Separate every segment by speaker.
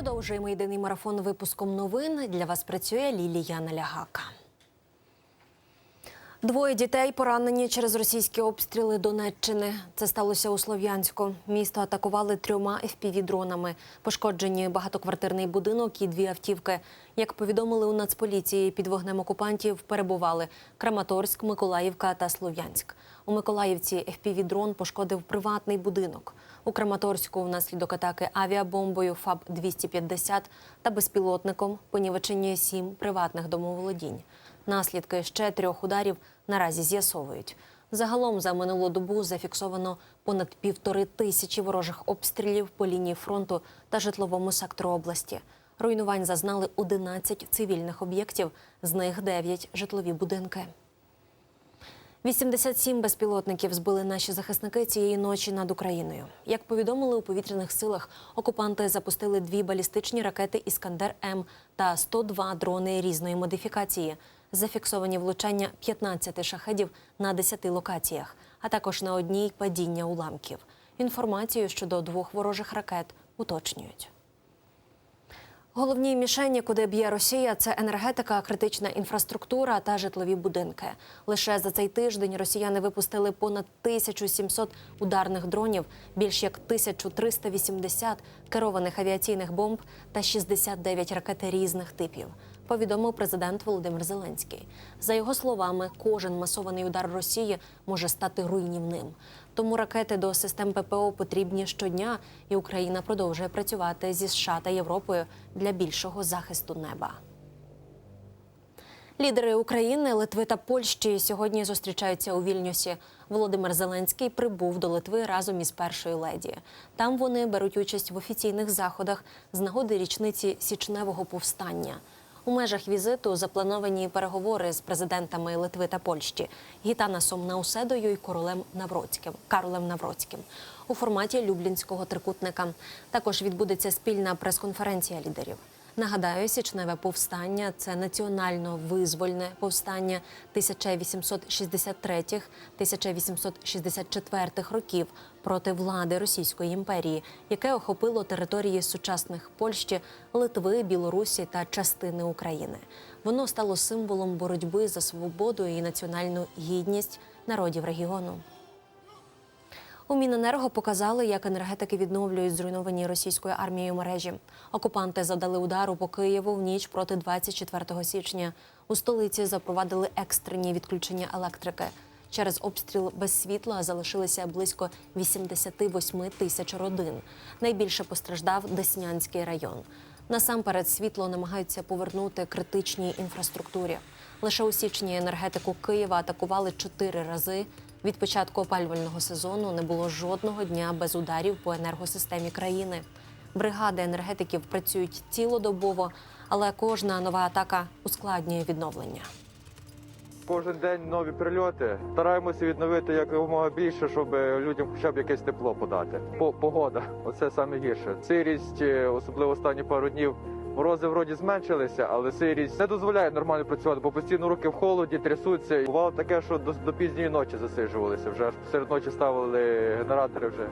Speaker 1: Продовжуємо єдиний марафон випуском новин. Для вас працює Лілія Налягака. Двоє дітей поранені через російські обстріли Донеччини. Це сталося у Слов'янську. Місто атакували трьома FPV-дронами. Пошкоджені багатоквартирний будинок і дві автівки. Як повідомили у Нацполіції, під вогнем окупантів перебували Краматорськ, Миколаївка та Слов'янськ. У Миколаївці FPV-дрон пошкодив приватний будинок. У Краматорську внаслідок атаки авіабомбою ФАБ-250 та безпілотником понівечені сім приватних домоволодінь. Наслідки ще трьох ударів наразі з'ясовують. Загалом за минулу добу зафіксовано понад півтори тисячі ворожих обстрілів по лінії фронту та житловому сектору області. Руйнувань зазнали 11 цивільних об'єктів, з них 9 – житлові будинки. 87 безпілотників збили наші захисники цієї ночі над Україною. Як повідомили у повітряних силах, окупанти запустили дві балістичні ракети Іскандер М та 102 дрони різної модифікації. Зафіксовані влучання 15 шахедів на 10 локаціях, а також на одній падіння уламків. Інформацію щодо двох ворожих ракет уточнюють. Головні мішені, куди б'є Росія, це енергетика, критична інфраструктура та житлові будинки. Лише за цей тиждень росіяни випустили понад 1700 ударних дронів, більш як 1380 керованих авіаційних бомб та 69 ракет різних типів. Повідомив президент Володимир Зеленський. За його словами, кожен масований удар Росії може стати руйнівним. Тому ракети до систем ППО потрібні щодня, і Україна продовжує працювати зі США та Європою для більшого захисту неба. Лідери України, Литви та Польщі сьогодні зустрічаються у Вільнюсі. Володимир Зеленський прибув до Литви разом із першою леді. Там вони беруть участь в офіційних заходах з нагоди річниці січневого повстання. У межах візиту заплановані переговори з президентами Литви та Польщі Гітанасом Науседою і королем Навроцьким Карлем Навроцьким у форматі Люблінського трикутника. Також відбудеться спільна прес-конференція лідерів. Нагадаю, січневе повстання це національно-визвольне повстання 1863-1864 років проти влади Російської імперії, яке охопило території сучасних Польщі, Литви, Білорусі та частини України. Воно стало символом боротьби за свободу і національну гідність народів регіону. У Міненерго показали, як енергетики відновлюють зруйновані російською армією мережі. Окупанти завдали удару по Києву в ніч проти 24 січня. У столиці запровадили екстрені відключення електрики. Через обстріл без світла залишилися близько 88 тисяч родин. Найбільше постраждав Деснянський район. Насамперед світло намагаються повернути критичній інфраструктурі. Лише у січні енергетику Києва атакували чотири рази. Від початку опалювального сезону не було жодного дня без ударів по енергосистемі країни. Бригади енергетиків працюють цілодобово, але кожна нова атака ускладнює відновлення.
Speaker 2: Кожен день нові прильоти. Стараємося відновити якомога більше, щоб людям хоча б якесь тепло подати. По- Погода, оце саме гірше. Сирість, е, особливо останні пару днів. Морози вроді зменшилися, але сирість не дозволяє нормально працювати, бо постійно руки в холоді, трясуться. Бувало таке, що до, до пізньої ночі засиджувалися. Вже серед ночі ставили генератори вже.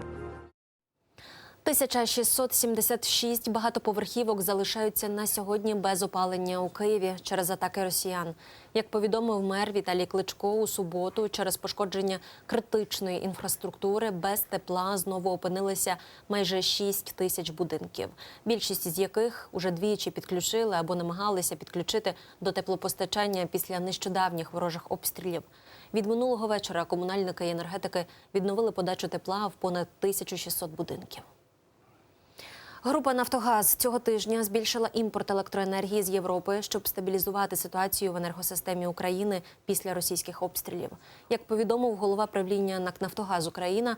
Speaker 1: 1676 багатоповерхівок залишаються на сьогодні без опалення у Києві через атаки росіян. Як повідомив мер Віталій Кличко у суботу, через пошкодження критичної інфраструктури без тепла знову опинилися майже 6 тисяч будинків. Більшість з яких уже двічі підключили або намагалися підключити до теплопостачання після нещодавніх ворожих обстрілів. Від минулого вечора комунальники і енергетики відновили подачу тепла в понад 1600 будинків. Група Нафтогаз цього тижня збільшила імпорт електроенергії з Європи, щоб стабілізувати ситуацію в енергосистемі України після російських обстрілів. Як повідомив голова правління НАК «Нафтогаз Україна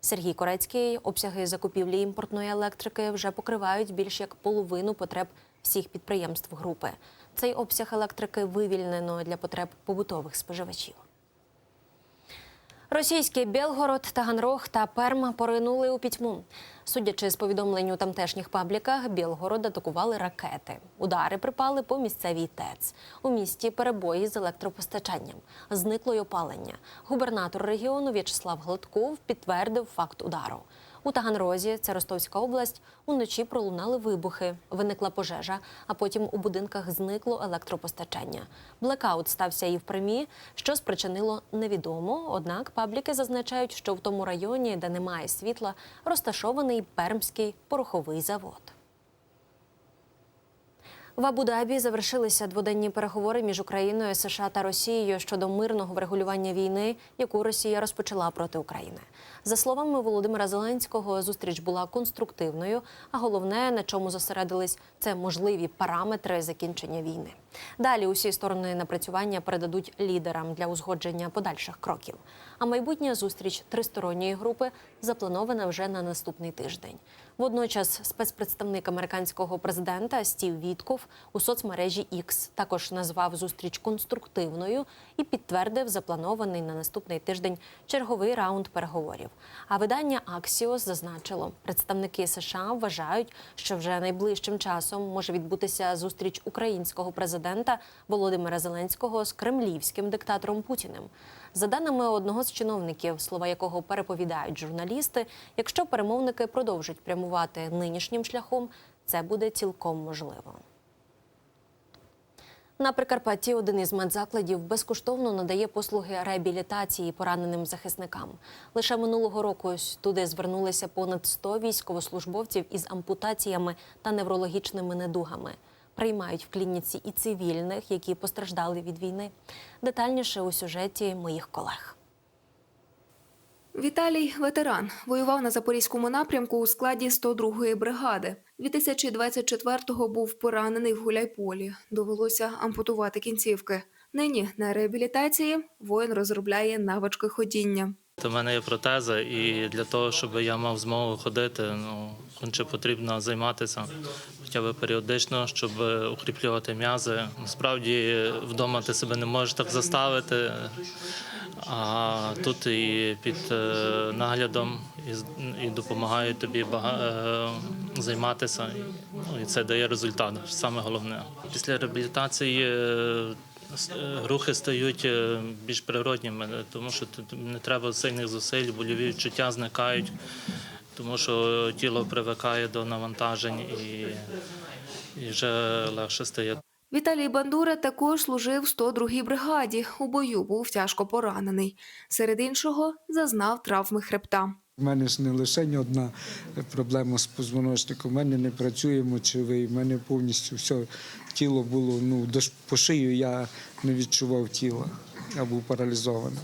Speaker 1: Сергій Корецький, обсяги закупівлі імпортної електрики вже покривають більш як половину потреб всіх підприємств групи. Цей обсяг електрики вивільнено для потреб побутових споживачів. Російський Белгород, Таганрог та Перм поринули у пітьму. Судячи з повідомлень у тамтешніх пабліках, Білгород атакували ракети. Удари припали по місцевій ТЕЦ. У місті перебої з електропостачанням. Зникло й опалення. Губернатор регіону В'ячеслав Гладков підтвердив факт удару. У Таганрозі, це Ростовська область, уночі пролунали вибухи, виникла пожежа, а потім у будинках зникло електропостачання. Блекаут стався і в Примі, що спричинило невідомо. Однак пабліки зазначають, що в тому районі, де немає світла, розташований Пермський пороховий завод. В Абу-Дабі завершилися дводенні переговори між Україною, США та Росією щодо мирного врегулювання війни, яку Росія розпочала проти України. За словами Володимира Зеленського, зустріч була конструктивною, а головне, на чому зосередились, це можливі параметри закінчення війни. Далі усі сторони напрацювання передадуть лідерам для узгодження подальших кроків. А майбутня зустріч тристоронньої групи запланована вже на наступний тиждень. Водночас спецпредставник американського президента Стів Вітков у соцмережі X також назвав зустріч конструктивною і підтвердив запланований на наступний тиждень черговий раунд переговорів. А видання Axios зазначило, представники США вважають, що вже найближчим часом може відбутися зустріч українського президента Володимира Зеленського з кремлівським диктатором Путіним. За даними одного з чиновників, слова якого переповідають журналісти, якщо перемовники продовжать прямувати нинішнім шляхом, це буде цілком можливо. На Прикарпатті один із медзакладів безкоштовно надає послуги реабілітації пораненим захисникам. Лише минулого року туди звернулися понад 100 військовослужбовців із ампутаціями та неврологічними недугами. Приймають в клініці і цивільних, які постраждали від війни. Детальніше у сюжеті моїх колег.
Speaker 3: Віталій ветеран воював на запорізькому напрямку у складі 102-ї бригади. 2024-го був поранений в Гуляйполі. Довелося ампутувати кінцівки. Нині на реабілітації воїн розробляє навички ходіння.
Speaker 4: У мене є протеза, і для того, щоб я мав змогу ходити, ну конче потрібно займатися хоча б періодично, щоб укріплювати м'язи. Насправді вдома ти себе не можеш так заставити. А тут і під е, наглядом і, і допомагають тобі бага, е, займатися. І, ну, це дає результат. Саме головне. Після реабілітації е, е, рухи стають е, більш природніми, е, тому що тут не треба сильних зусиль, больові відчуття зникають, тому що тіло привикає до навантажень і, і вже легше стає.
Speaker 3: Віталій Бандура також служив в 102-й бригаді. У бою був тяжко поранений. Серед іншого зазнав травми хребта.
Speaker 5: У мене ж не лише одна проблема з позвоночником. У мене не працює мочовий, у мене повністю все тіло було ну, до по шию я не відчував тіла. Я був паралізований.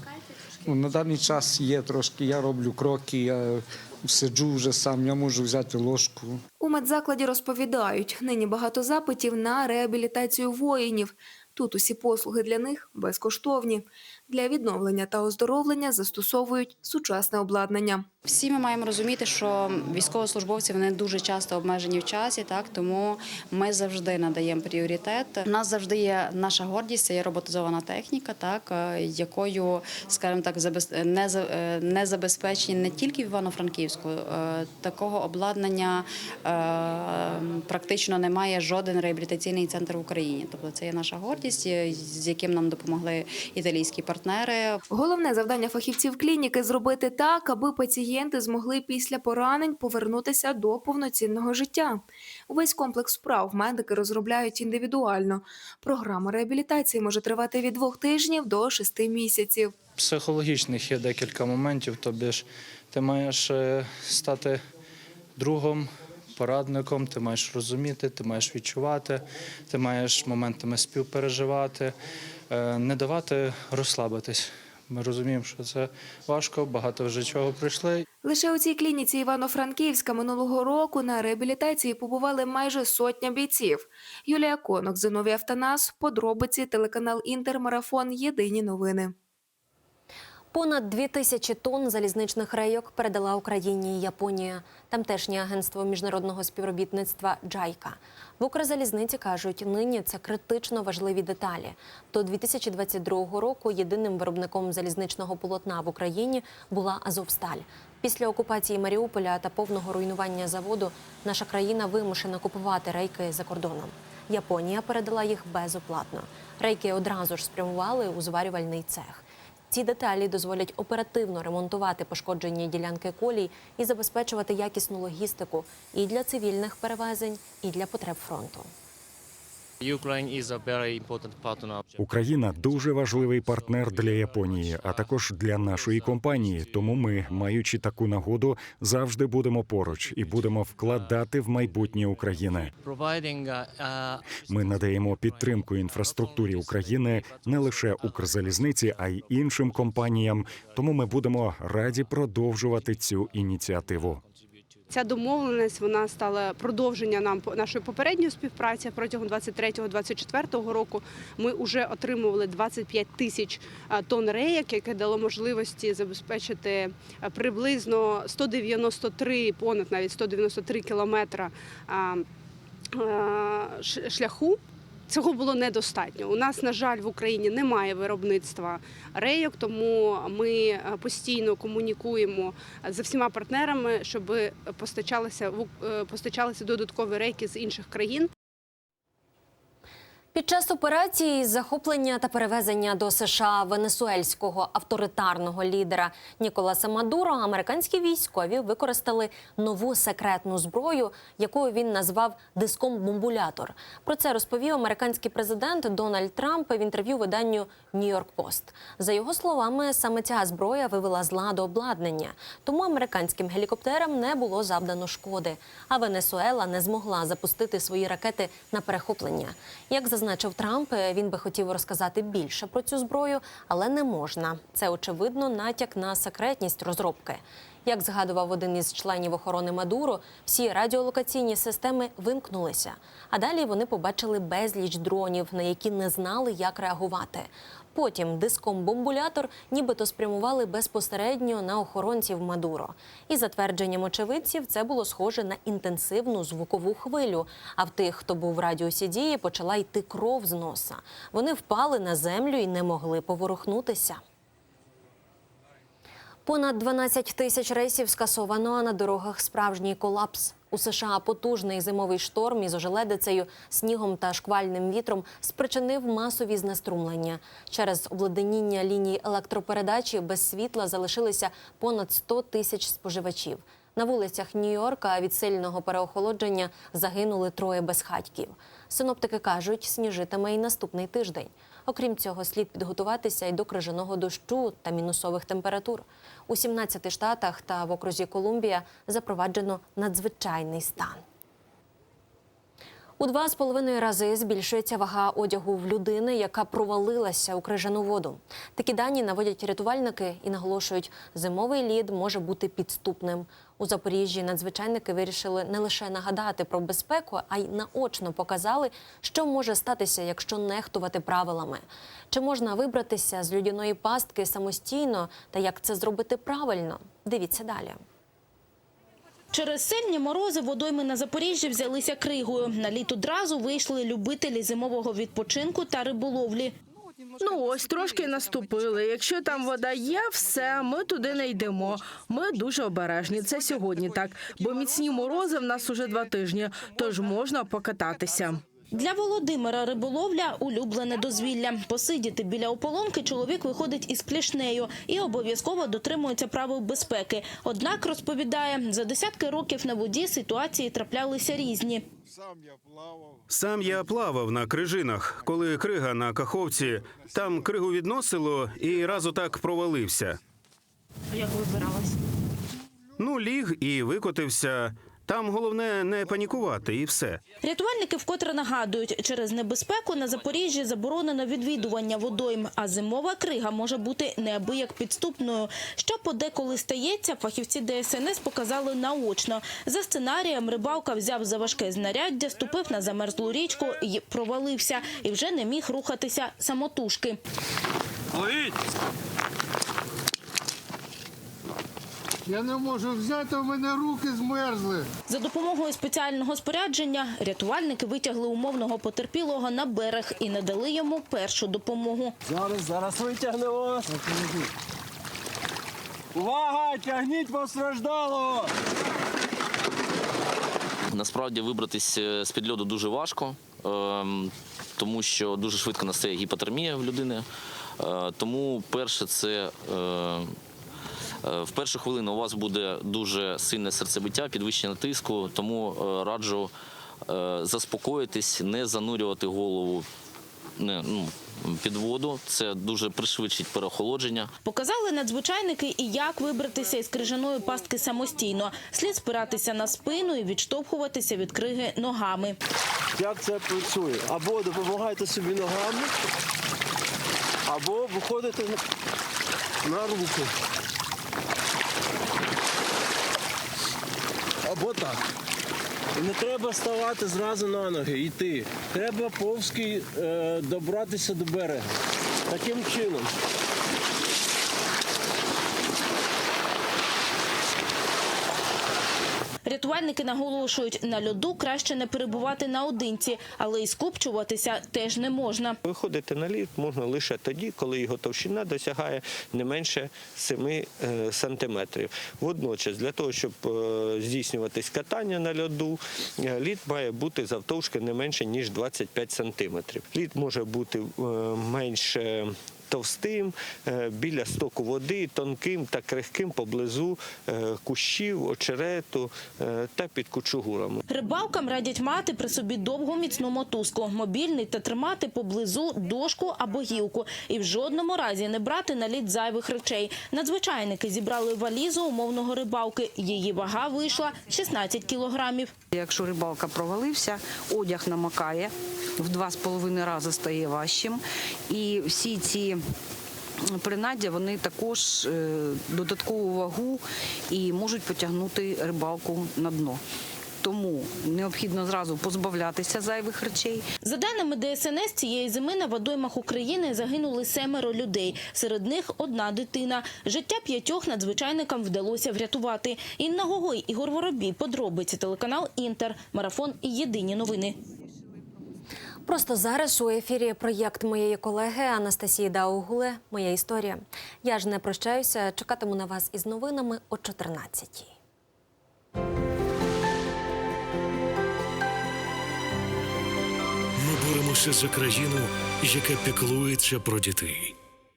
Speaker 5: Ну, на даний час є трошки, я роблю кроки, я сиджу вже сам, я можу взяти ложку.
Speaker 3: У медзакладі розповідають, нині багато запитів на реабілітацію воїнів. Тут усі послуги для них безкоштовні. Для відновлення та оздоровлення застосовують сучасне обладнання.
Speaker 6: Всі ми маємо розуміти, що військовослужбовці вони дуже часто обмежені в часі, так тому ми завжди надаємо пріоритет. У нас завжди є наша гордість, це є роботизована техніка, так е, якою, скажімо так, не е, не забезпечені не тільки в Івано-Франківську. е, Такого обладнання е, практично немає жоден реабілітаційний центр в Україні. Тобто це є наша гордість, е, з яким нам допомогли італійські партнери.
Speaker 3: Головне завдання фахівців клініки зробити так, аби пацієнти змогли після поранень повернутися до повноцінного життя. Увесь комплекс справ медики розробляють індивідуально. Програма реабілітації може тривати від двох тижнів до шести місяців.
Speaker 7: психологічних є декілька моментів. Тобі ж ти маєш е, стати другом, порадником, ти маєш розуміти, ти маєш відчувати, ти маєш моментами співпереживати, е, не давати розслабитись. Ми розуміємо, що це важко, багато вже чого прийшли.
Speaker 3: Лише у цій клініці Івано-Франківська минулого року на реабілітації побували майже сотня бійців. Юлія Конок, Зиновій Автонас, подробиці, телеканал Інтермарафон. Єдині новини.
Speaker 1: Понад дві тисячі тонн залізничних рейок передала Україні Японія. Тамтешнє агентство міжнародного співробітництва Джайка. В Укрзалізниці кажуть, нині це критично важливі деталі. До 2022 року єдиним виробником залізничного полотна в Україні була Азовсталь. Після окупації Маріуполя та повного руйнування заводу наша країна вимушена купувати рейки за кордоном. Японія передала їх безоплатно. Рейки одразу ж спрямували у зварювальний цех. Ці деталі дозволять оперативно ремонтувати пошкоджені ділянки колій і забезпечувати якісну логістику і для цивільних перевезень, і для потреб фронту.
Speaker 8: Україна дуже важливий партнер для Японії, а також для нашої компанії. Тому ми, маючи таку нагоду, завжди будемо поруч і будемо вкладати в майбутнє України.
Speaker 9: Uh, uh,
Speaker 8: Ми надаємо підтримку інфраструктурі України не лише Укрзалізниці, а й іншим компаніям. Тому ми будемо раді продовжувати цю ініціативу.
Speaker 10: Ця домовленість вона стала продовження нам нашої попередньої співпраці протягом 23-24 року. Ми вже отримували 25 тисяч тонн рейок, яке дало можливості забезпечити а, приблизно 193, понад навіть 193 кілометра а, шляху. Цього було недостатньо. У нас, на жаль, в Україні немає виробництва рейок, тому ми е, постійно комунікуємо з всіма партнерами, щоб постачалися е, постачалися додаткові рейки з інших країн.
Speaker 1: Під час операції з захоплення та перевезення до США венесуельського авторитарного лідера Ніколаса Мадуро американські військові використали нову секретну зброю, якою він назвав диском-бомбулятор. Про це розповів американський президент Дональд Трамп в інтерв'ю виданню Нью-Йорк Пост. За його словами, саме ця зброя вивела з ладу обладнання, тому американським гелікоптерам не було завдано шкоди. А Венесуела не змогла запустити свої ракети на перехоплення. Як зазначив Трамп, він би хотів розказати більше про цю зброю, але не можна. Це очевидно натяк на секретність розробки. Як згадував один із членів охорони Мадуро, всі радіолокаційні системи вимкнулися. А далі вони побачили безліч дронів, на які не знали, як реагувати. Потім диском бомбулятор нібито спрямували безпосередньо на охоронців Мадуро. І за твердженням очевидців, це було схоже на інтенсивну звукову хвилю. А в тих, хто був в радіусі дії, почала йти кров з носа. Вони впали на землю і не могли поворухнутися. Понад 12 тисяч рейсів скасовано, а на дорогах справжній колапс. У США потужний зимовий шторм із ожеледицею, снігом та шквальним вітром спричинив масові знеструмлення. Через обледеніння ліній електропередачі без світла залишилися понад 100 тисяч споживачів. На вулицях Нью-Йорка від сильного переохолодження загинули троє безхатьків. Синоптики кажуть, сніжитиме і наступний тиждень. Окрім цього, слід підготуватися і до крижаного дощу та мінусових температур. У 17 штатах та в окрузі Колумбія запроваджено надзвичайний стан. У два з половиною рази збільшується вага одягу в людини, яка провалилася у крижану воду. Такі дані наводять рятувальники і наголошують, зимовий лід може бути підступним. У Запоріжжі надзвичайники вирішили не лише нагадати про безпеку, а й наочно показали, що може статися, якщо нехтувати правилами. Чи можна вибратися з людяної пастки самостійно та як це зробити правильно? Дивіться далі.
Speaker 11: Через сильні морози водойми на Запоріжжі взялися кригою. На літ одразу вийшли любителі зимового відпочинку та риболовлі.
Speaker 12: Ну ось трошки наступили. Якщо там вода є, все, ми туди не йдемо. Ми дуже обережні. Це сьогодні так, бо міцні морози в нас уже два тижні, тож можна покататися.
Speaker 11: Для Володимира риболовля – улюблене дозвілля. Посидіти біля ополонки чоловік виходить із клішнею і обов'язково дотримується правил безпеки. Однак, розповідає, за десятки років на воді ситуації траплялися різні.
Speaker 13: Сам я плавав на крижинах, коли крига на каховці. Там кригу відносило і раз отак провалився.
Speaker 11: Як вибиралась?
Speaker 13: Ну, ліг і викотився. Там головне не панікувати і все.
Speaker 11: Рятувальники вкотре нагадують, через небезпеку на Запоріжжі заборонено відвідування водойм, а зимова крига може бути неабияк підступною. Що подеколи стається, фахівці ДСНС показали наочно. За сценарієм рибалка взяв за важке знаряддя, ступив на замерзлу річку і провалився, і вже не міг рухатися самотужки.
Speaker 13: Ловіть!
Speaker 14: Я не можу взяти, у мене руки змерзли.
Speaker 11: За допомогою спеціального спорядження рятувальники витягли умовного потерпілого на берег і надали йому першу допомогу.
Speaker 14: Зараз, зараз витягнемо. Увага! Тягніть постраждалого!
Speaker 15: Насправді вибратись е, з-під льоду дуже важко, ем, тому що дуже швидко настає гіпотермія в людини. Е, Тому перше це е, в першу хвилину у вас буде дуже сильне серцебиття, підвищення тиску, тому е, раджу е, заспокоїтись, не занурювати голову не, ну, під воду. Це дуже пришвидшить переохолодження.
Speaker 11: Показали надзвичайники і як вибратися із крижаної пастки самостійно. Слід спиратися на спину і відштовхуватися від криги ногами.
Speaker 14: Як це працює? Або допомагайте собі ногами, або виходите на руки. Або так. І не треба ставати зразу на ноги, йти. Треба повзки е, добратися до берега. Таким чином.
Speaker 11: Рятувальники наголошують, на льоду краще не перебувати наодинці, але і скупчуватися теж не можна.
Speaker 14: Виходити на лід можна лише тоді, коли його товщина досягає не менше 7 е, сантиметрів. Водночас, для того, щоб е, здійснюватись катання на льоду, е, лід має бути завтовшки не менше ніж 25 сантиметрів. Лід може бути менше. Товстим е, біля стоку води, тонким та крихким поблизу е, кущів, очерету е, та під кучугурами.
Speaker 11: Рибалкам радять мати при собі довгу міцну мотузку, мобільний та тримати поблизу дошку або гілку. І в жодному разі не брати на лід зайвих речей. Надзвичайники зібрали валізу умовного рибалки. Її вага вийшла 16 кілограмів.
Speaker 16: Якщо рибалка провалився, одяг намокає, в два з половиною рази стає важчим. І всі ці принаддя вони також е, додаткову вагу і можуть потягнути рибалку на дно. Тому необхідно зразу позбавлятися зайвих речей.
Speaker 11: За даними ДСНС, цієї зими на водоймах України загинули семеро людей. Серед них одна дитина. Життя п'ятьох надзвичайникам вдалося врятувати. Інна Гогой, Ігор Воробій, подробиці телеканал Інтер, марафон і єдині новини.
Speaker 1: Просто зараз у ефірі проєкт моєї колеги Анастасії Даугуле Моя історія. Я ж не прощаюся. Чекатиму на вас із новинами о 14-й.
Speaker 17: Ми боремося за країну, яка піклується про дітей.